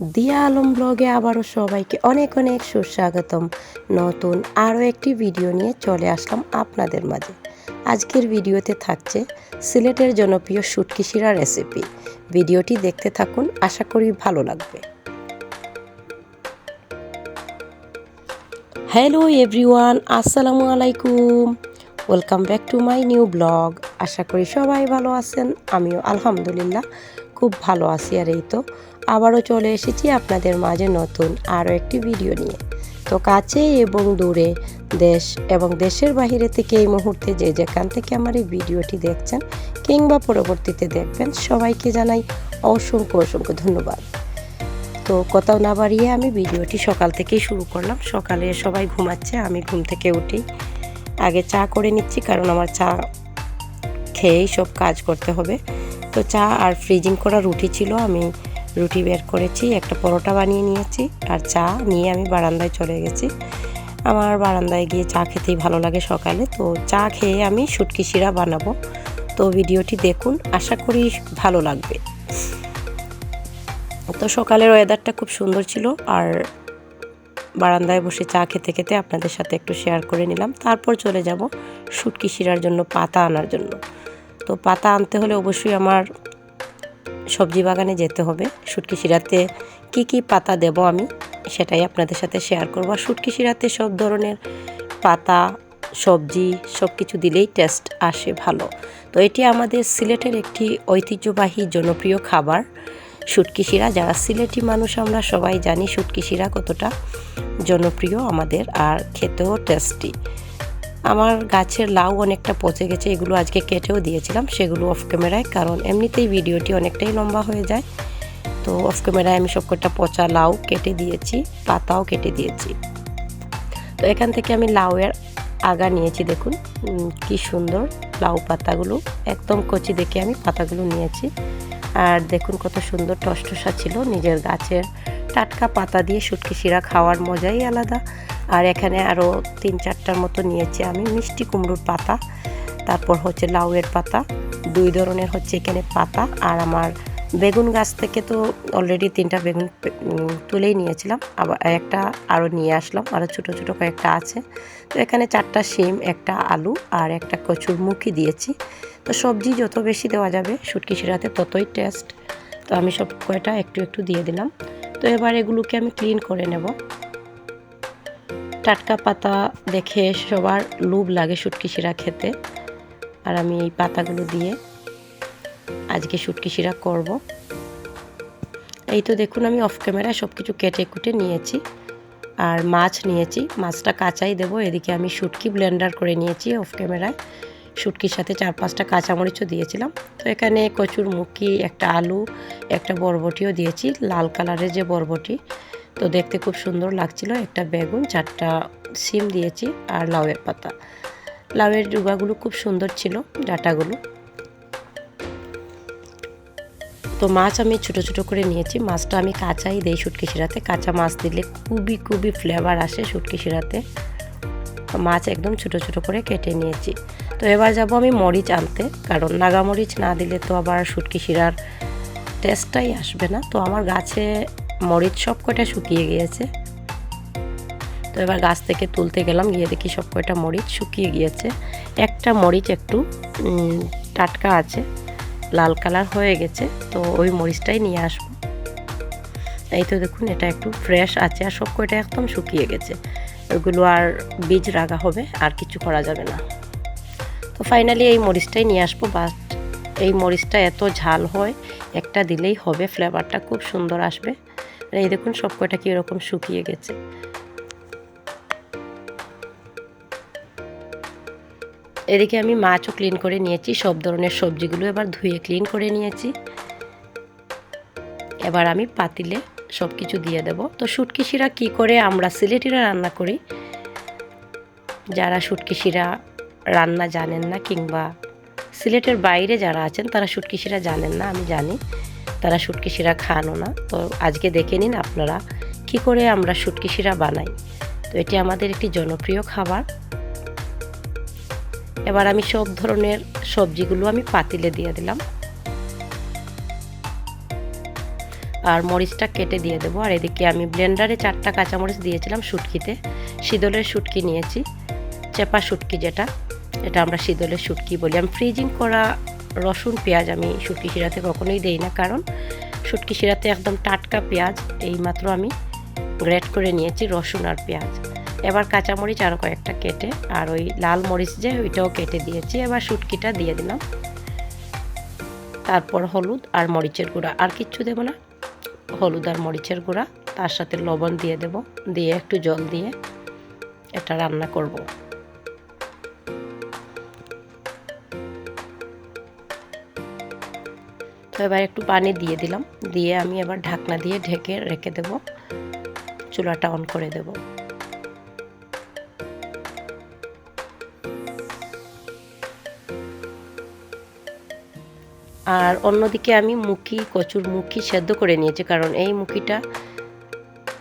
দিয়া আলম ব্লগে আবারও সবাইকে অনেক অনেক সুস্বাগতম। নতুন আরও একটি ভিডিও নিয়ে চলে আসলাম আপনাদের মাঝে। আজকের ভিডিওতে থাকছে সিলেটের জনপ্রিয় শুটকি শিরা রেসিপি ভিডিওটি দেখতে থাকুন, আশা করি ভালো লাগবে। হ্যালো এভরিওয়ান আসসালামু আলাইকুম। Welcome back to my new blog আশা করি সবাই ভালো আছেন, আমিও আলহামদুলিল্লাহ, খুব ভালো আছি আর এই তো। আবারও চলে এসেছি আপনাদের মাঝে নতুন আরও একটি ভিডিও নিয়ে। তো কাছে এবং দূরে দেশ এবং দেশের বাহিরে থেকে এই মুহূর্তে যে যেখান থেকে আমার এই ভিডিওটি দেখছেন কিংবা পরবর্তীতে দেখবেন, সবাইকে জানাই অসংখ্য অসংখ্য ধন্যবাদ। তো কোথাও না বাড়িয়ে আমি ভিডিওটি সকাল থেকেই শুরু করলাম। সকালে সবাই ঘুমাচ্ছে, আমি ঘুম থেকে উঠি। আগে চা করে নিচ্ছি কারণ আমার চা খেয়েই সব কাজ করতে হবে। তো চা আর ফ্রিজিং করা রুটি ছিল, আমি রুটি বের করেছি, একটা পরোটা বানিয়ে নিয়েছি আর চা নিয়ে আমি বারান্দায় চলে গেছি। আমার বারান্দায় গিয়ে চা খেতেই ভালো লাগে সকালে, তো চা খেয়ে আমি শুটকি শিরা বানাবো। তো ভিডিওটি দেখুন, আশা করি ভালো লাগবে। তো সকালের ওয়েদারটা খুব সুন্দর ছিল আর বারান্দায় বসে চা খেতে খেতে আপনাদের সাথে একটু শেয়ার করে নিলাম। তারপর চলে যাব শুটকি শিরার জন্য পাতা আনার জন্য। তো পাতা আনতে হলে অবশ্যই আমার সবজি বাগানে যেতে হবে। শুটকি শিরাতে কি কি পাতা দেব আমি সেটাই আপনাদের সাথে শেয়ার করব। আর শুটকি শিরাতে সব ধরনের পাতা, সবজি সব কিছু দিলেই টেস্ট আসে ভালো। তো এটি আমাদের সিলেটের একটি ঐতিহ্যবাহী জনপ্রিয় খাবার শুটকি শিরা। যারা সিলেটি মানুষ আমরা সবাই জানি শুটকি শিরা কতটা জনপ্রিয় আমাদের আর খেতেও টেস্টি আমার গাছের লাউ অনেকটা পচে গেছে, এগুলো আজকে কেটেও দিয়েছিলাম, সেগুলো অফ ক্যামেরায় কারণ এমনিতেই ভিডিওটি অনেকটাই লম্বা হয়ে যায়। তো অফ ক্যামেরায় আমি সব কটা পচা লাউ কেটে দিয়েছি, পাতাও কেটে দিয়েছি। তো এখান থেকে আমি লাউয়ের আগা নিয়েছি, দেখুন কি সুন্দর লাউ পাতাগুলো, একদম কচি দেখে আমি পাতাগুলো নিয়েছি। আর দেখুন কত সুন্দর টসটসা ছিল, নিজের গাছের টাটকা পাতা দিয়ে শুটকি শিরা খাওয়ার মজাই আলাদা। আর এখানে আরও তিন চারটার মতো নিয়েছি আমি, মিষ্টি কুমড়োর পাতা, তারপর হচ্ছে লাউয়ের পাতা, দুই ধরনের হচ্ছে এখানে পাতা, আর আমার বেগুন গাছ থেকে তো অলরেডি তিনটা বেগুন তুলেই নিয়েছিলাম, আবার একটা আরও নিয়ে আসলাম আরও ছোটো ছোটো কয়েকটা আছে। তো এখানে চারটা শিম, একটা আলু আর একটা কচুর মুখি দিয়েছি। তো সবজি যত বেশি দেওয়া যাবে, শুটকি শিরাতে ততই টেস্ট তো আমি সব কয়টা একটু একটু দিয়ে দিলাম। তো এবার এগুলোকে আমি ক্লিন করে নেব। টাটকা পাতা দেখে সবার লোভ লাগে শুটকি শিরা খেতে। আর আমি এই পাতাগুলো দিয়ে আজকে শুটকি শিরা করব। এই তো দেখুন, আমি অফ ক্যামেরায় সব কিছু কেটে কুটে নিয়েছি আর মাছ নিয়েছি। মাছটা কাঁচাই দেবো, এদিকে আমি শুটকি ব্লেন্ডার করে নিয়েছি অফ ক্যামেরায় শুটকির সাথে চার পাঁচটা কাঁচামরিচও দিয়েছিলাম। তো এখানে কচুর মুখি, একটা আলু, একটা বরবটিও দিয়েছি। লাল কালারের যে বরবটি তো দেখতে খুব সুন্দর লাগছিল। একটা বেগুন, চারটা সিম দিয়েছি আর লাউয়ের পাতা। লাউয়ের ডুবাগুলো খুব সুন্দর ছিল, ডাটাগুলো। তো মাছ আমি ছোট ছোট করে নিয়েছি। মাছটা আমি কাঁচাই দিই শুটকি শিরাতে। কাঁচা মাছ দিলে খুবই খুবই ফ্লেভার আসে শুটকি শিরাতে। মাছ একদম ছোট ছোট করে কেটে নিয়েছি। তো এবার যাব আমি মরিচ আনতে। কারণ নাগা মরিচ না দিলে তো আবার শুটকি শিরার টেস্টটাই আসবে না। তো আমার গাছে মরিচ সব কয়টা শুকিয়ে গিয়েছে। তো এবার গাছ থেকে তুলতে গেলাম, গিয়ে দেখি সব কয়টা মরিচ শুকিয়ে গিয়েছে। একটা মরিচ একটু টাটকা আছে, লাল কালার হয়ে গেছে, তো ওই মরিচটাই নিয়ে আসব। এই তো দেখুন, এটা একটু ফ্রেশ আছে আর সব কয়টা একদম শুকিয়ে গেছে। ওইগুলো আর বীজ রাগা হবে, আর কিছু করা যাবে না। তো ফাইনালি এই মরিচটাই নিয়ে আসব বাট এই মরিচটা এত ঝাল হয়, একটা দিলেই হবে ফ্লেভারটা খুব সুন্দর আসবে। এই দেখুন সব কয়টা কীরকম শুকিয়ে গেছে। এদিকে আমি মাছও ক্লিন করে নিয়েছি, সব ধরনের সবজিগুলো এবার ধুয়ে ক্লিন করে নিয়েছি। এবার আমি পাতিলে সব কিছু দিয়ে দেব। তো শুটকি শিরা কী করে আমরা সিলেটিরা রান্না করি? যারা শুটকি শিরা রান্না জানেন না কিংবা সিলেটের বাইরে যারা আছেন, তারা শুটকি শিরা জানেন না, আমি জানি। তারা শুটকি শিরা খানও না। তো আজকে দেখে নিন আপনারা কি করে আমরা শুটকি শিরা বানাই। তো এটি আমাদের একটি জনপ্রিয় খাবার। এবার আমি সব ধরনের সবজিগুলো আমি পাতিলে দিয়ে দিলাম। আর মরিচটা কেটে দিয়ে দেবো। আর এদিকে আমি ব্লেন্ডারে চারটা কাঁচামরিচ দিয়েছিলাম শুটকিতে। শীতলের শুটকি নিয়েছি। চেপা শুটকি যেটা, এটা আমরা শীতলের শুটকি বলি। আমি ফ্রিজিং করা রসুন, পেঁয়াজ আমি শুটকি শিরাতে কখনোই দেই না। কারণ শুটকি শিরাতে একদম টাটকা পেঁয়াজ, এইমাত্র আমি গ্রেট করে নিয়েছি রসুন আর পেঁয়াজ। এবার কাঁচামরিচ আরও কয়েকটা কেটে, আর ওই লাল মরিচ যে, ওইটাও কেটে দিয়েছি। এবার শুটকিটা দিয়ে দিলাম। তারপর হলুদ আর মরিচের গুঁড়া। আর কিচ্ছু দেবো না। হলুদ আর মরিচের গুঁড়া। তার সাথে লবণ দিয়ে দেব। দিয়ে একটু জল দিয়ে এটা রান্না করব। তো এবার একটু পানি দিয়ে দিলাম। দিয়ে আমি এবার ঢাকনা দিয়ে ঢেকে রেখে দেব। চুলাটা অন করে দেব। আর অন্যদিকে আমি মুখি, কচুর মুখি সেদ্ধ করে নিয়েছি, কারণ এই মুখিটা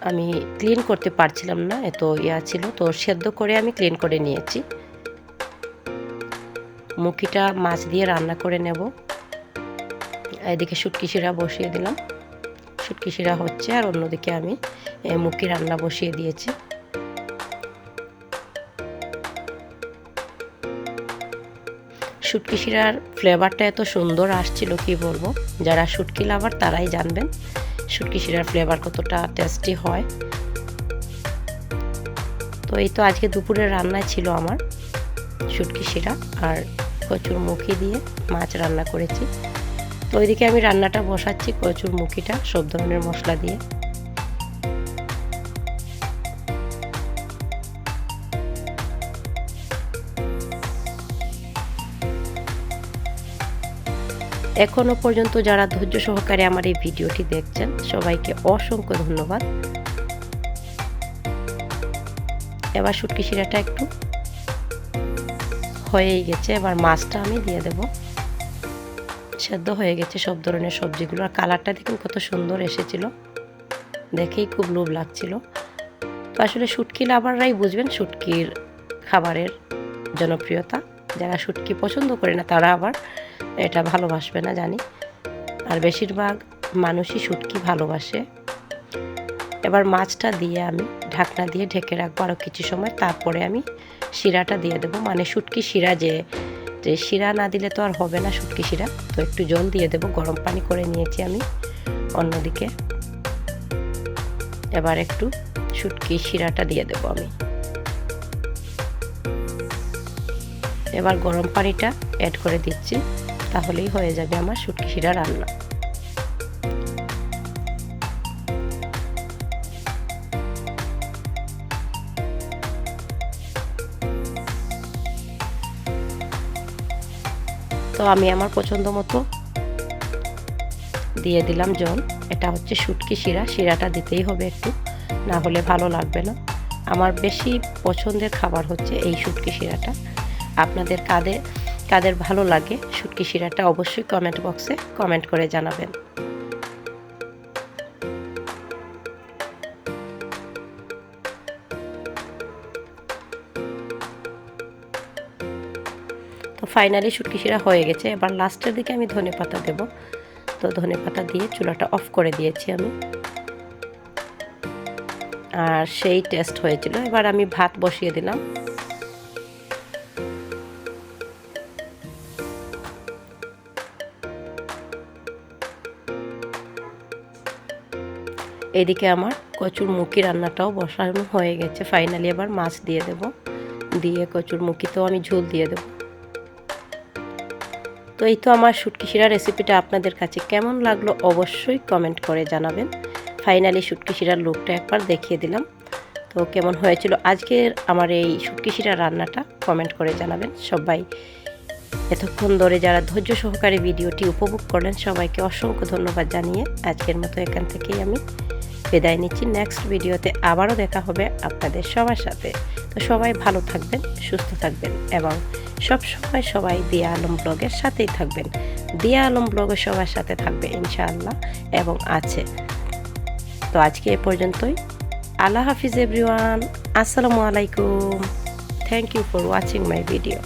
আমি ক্লিন করতে পারছিলাম না, এত ইয়া ছিল। তো সেদ্ধ করে আমি ক্লিন করে নিয়েছি। মুখিটা মাছ দিয়ে রান্না করে নেব। এদিকে শুটকি শিরা বসিয়ে দিলাম। শুটকি শিরা হচ্ছে আর অন্যদিকে আমি মুখি রান্না বসিয়ে দিয়েছি। শুটকি শিরার ফ্লেভারটা এত সুন্দর আসছিল, কি বলব? যারা শুটকি লাভার তারাই জানবেন শুটকি শিরার ফ্লেভার কতটা টেস্টি হয়। তো এই তো আজকে দুপুরের রান্নায় ছিল আমার শুটকি শিরা আর কচুর মুখি দিয়ে মাছ রান্না করেছি। তো ওইদিকে আমি রান্নাটা বসাচ্ছি কচুর মুখিটা সব ধরনের মশলা দিয়ে। এখনও পর্যন্ত যারা ধৈর্য সহকারে আমার এই ভিডিওটি দেখছেন, সবাইকে অসংখ্য ধন্যবাদ। এবার শুটকি শিরাটা একটু হয়েই গেছে, এবার মাছটা আমি দিয়ে দেব। সেদ্ধ হয়ে গেছে সব ধরনের সবজিগুলো। আর কালারটা দেখুন কত সুন্দর এসেছিল। দেখেই খুব লোভ লাগছিল। তো আসলে শুটকি লাভাররাই বুঝবেন শুটকির খাবারের জনপ্রিয়তা। যারা শুটকি পছন্দ করে না, তারা আবার এটা ভালোবাসবে না, জানি। আর বেশিরভাগ মানুষই শুটকি ভালোবাসে। এবার মাছটা দিয়ে আমি ঢাকনা দিয়ে ঢেকে রাখব আরও কিছু সময়। তারপরে আমি শিরাটা দিয়ে দেবো। মানে শুটকি শিরা যে যে শিরা না দিলে তো আর হবে না শুটকি শিরা। তো একটু জল দিয়ে দেবো, গরম পানি করে নিয়েছি আমি অন্যদিকে। এবার একটু শুটকি শিরাটা দিয়ে দেবো আমি। এবার গরম পানিটা অ্যাড করে দিচ্ছি, তাহলেই হয়ে যাবে আমার শুটকি শিরা রান্না। তো আমি আমার পছন্দ মতো দিয়ে দিলাম জল। এটা হচ্ছে শুটকি শিরা। শিরাটা দিতেই হবে একটু, না হলে ভালো লাগবে না। আমার বেশি পছন্দের খাবার হচ্ছে এই শুটকি শিরাটা। আপনাদের কাদের কাদের ভালো লাগে শুটকি শিরাটা অবশ্যই কমেন্ট বক্সে কমেন্ট করে জানাবেন। ফাইনালি শুটকি শিরা হয়ে গেছে। এবার লাস্টের দিকে আমি ধনে পাতা দেবো। তো ধনে পাতা দিয়ে চুলাটা অফ করে দিয়েছি আমি। আর সেই টেস্ট হয়েছিল। এবার আমি ভাত বসিয়ে দিলাম। এদিকে আমার কচুর মুখি রান্নাটাও বসানো হয়ে গেছে। ফাইনালি এবার মাছ দিয়ে দেব। দিয়ে কচুর মুখিতেও আমি ঝোল দিয়ে দেব। তো এই তো আমার শুটকি শিরা রেসিপিটা আপনাদের কাছে কেমন লাগল অবশ্যই কমেন্ট করে জানাবেন। ফাইনালি শুটকি শিরার লুকটা একবার দেখিয়ে দিলাম। তো কেমন হয়েছিল আজকের আমার এই শুটকি শিরা রান্নাটা কমেন্ট করে জানাবেন। সবাই এতক্ষণ ধরে যারা ধৈর্য সহকারে ভিডিওটি উপভোগ করলেন, সবাইকে অসংখ্য ধন্যবাদ জানিয়ে আজকের মতো এখান থেকেই আমি বিদায় নিচ্ছি। নেক্সট ভিডিওতে আবারও দেখা হবে আপনাদের সবার সাথে। তো সবাই ভালো থাকবেন, সুস্থ থাকবেন এবং সব সময় সবাই দিয়া আলম ব্লগের সাথেই থাকবেন। দিয়া আলম ব্লগে সবার সাথে থাকবে, ইনশাআল্লাহ, এবং আছে। তো আজকে এ পর্যন্তই। আল্লাহ হাফিজ, এভরিওয়ান। আসসালামু আলাইকুম। Thank you for watching my video